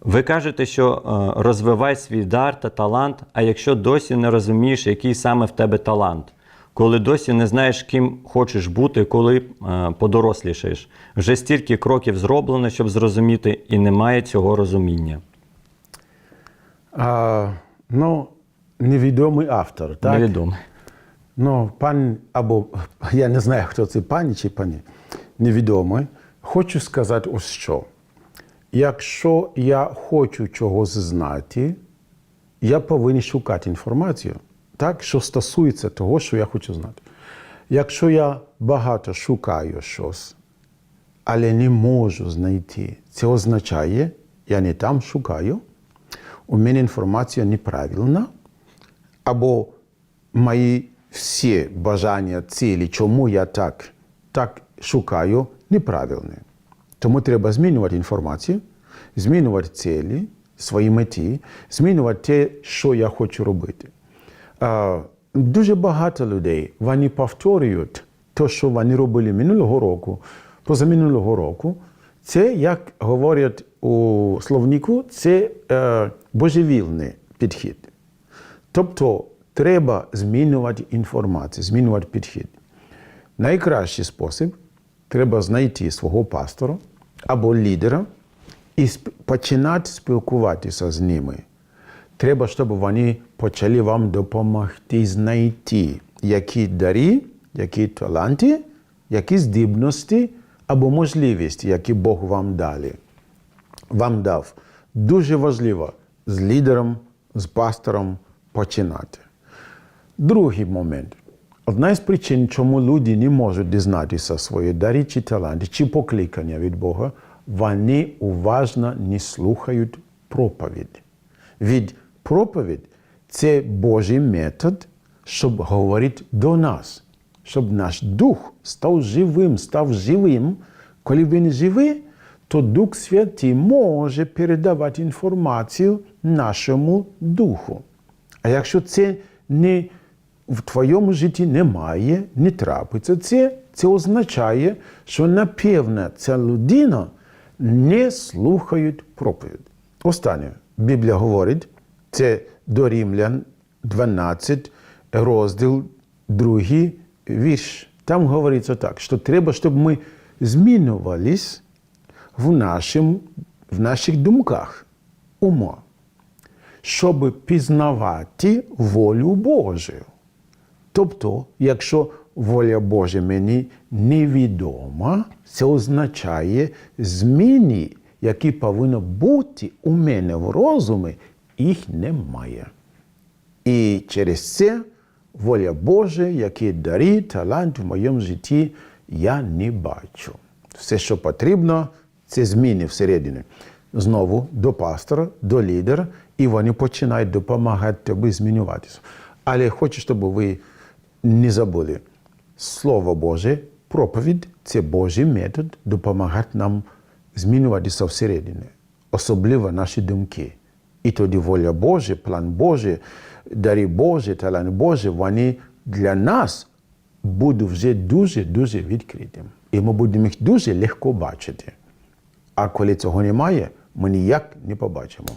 Ви кажете, що е, розвивай свій дар та талант, а якщо досі не розумієш, який саме в тебе талант, коли досі не знаєш, ким хочеш бути, коли е, подорослішаєш, вже стільки кроків зроблено, щоб зрозуміти, і немає цього розуміння. А, ну, невідомий автор, так? Невідомо. Ну, пан, або я не знаю, хто це пані чи пані, невідомий. Хочу сказати ось що. Якщо я хочу чогось знати, я повинен шукати інформацію, так, що стосується того, що я хочу знати. Якщо я багато шукаю щось, але не можу знайти, це означає, я не там шукаю, у мене інформація неправильна, або мої всі бажання, цілі, чому я так, так шукаю, неправильні. Тому треба змінювати інформацію, змінювати цілі, свої мети, змінювати те, що я хочу робити. Дуже багато людей вони повторюють те, що вони робили минулого року, позаминулого року. Це, як говорять у словнику, це е, божевільний підхід. Тобто треба змінювати інформацію, змінювати підхід. Найкращий спосіб треба знайти свого пастора або лідера і починати спілкуватися з ними. Треба, щоб вони почали вам допомогти знайти, які дари, які таланти, які здібності або можливості, які Бог вам дали вам дав. Дуже важливо з лідером, з пастором починати. Другий момент. Одна з причин, чому люди не можуть дізнатися свої дари чи таланти, чи покликання від Бога, вони уважно не слухають проповідь. Від проповідь це Божий метод, щоб говорити до нас, щоб наш дух став живим, став живим. Коли він живий, то Дух Святий може передавати інформацію нашому духу. А якщо це не в твоєму житті немає, не трапиться, це, це означає, що напевно ця людина не слухає проповідь. Останнє, Біблія говорить, це до Римлян 12, розділ 2 вірш. Там говориться так, що треба, щоб ми змінювались в, нашим, в наших думках, ума, щоб пізнавати волю Божу. Тобто, якщо воля Божа мені невідома, це означає зміни, які повинні бути у мене в розумі, їх немає. І через це воля Божа, які дари, талант в моєму житті, я не бачу. Все, що потрібно, це зміни всередині. Знову до пастора, до лідера, і вони починають допомагати тобі змінюватися. Але хочу, щоб ви не забули. Слово Боже, проповідь це Божий метод допомагати нам змінюватися всередині, особливо наші думки. І тоді воля Божа, план Божий, дари Божі, талант Божий, вони для нас будуть вже дуже-дуже відкритим. І ми будемо їх дуже легко бачити. А коли цього немає, ми ніяк не побачимо.